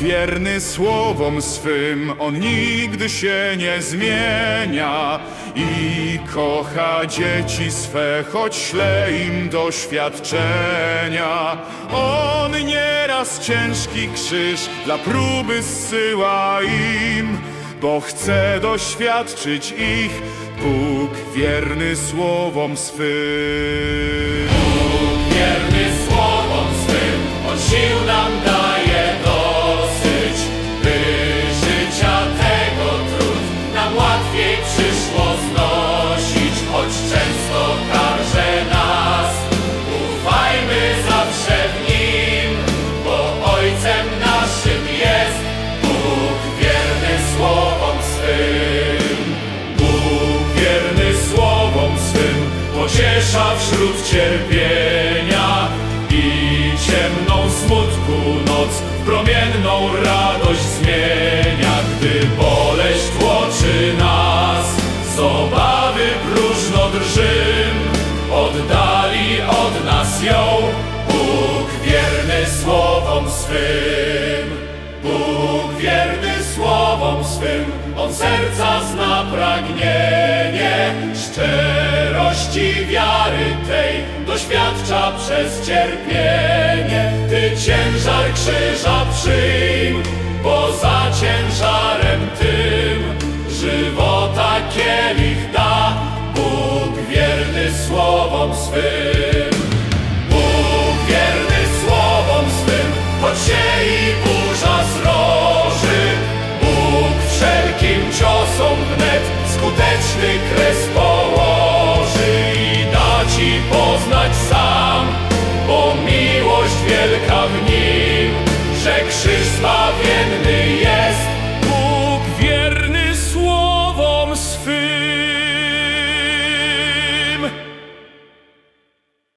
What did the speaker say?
wierny słowom swym, on nigdy się nie zmienia i kocha dzieci swe, choć śle im doświadczenia. On nieraz ciężki krzyż dla próby zsyła im, bo chce doświadczyć ich Bóg wierny słowom swym. Wierny pociesza wśród cierpienia i ciemną smutku noc w promienną radość zmienia. Gdy boleść tłoczy nas, z obawy próżno drżym, oddali od nas ją Bóg wierny słowom swym. Bóg wierny słowom swym, on serca zna pragnienie, szczerości wiary tej doświadcza przez cierpienie. Ty ciężar krzyża przyjm, bo za ciężarem tym żywota kielich da Bóg wierny słowom swym. wielka w nim, że krzyż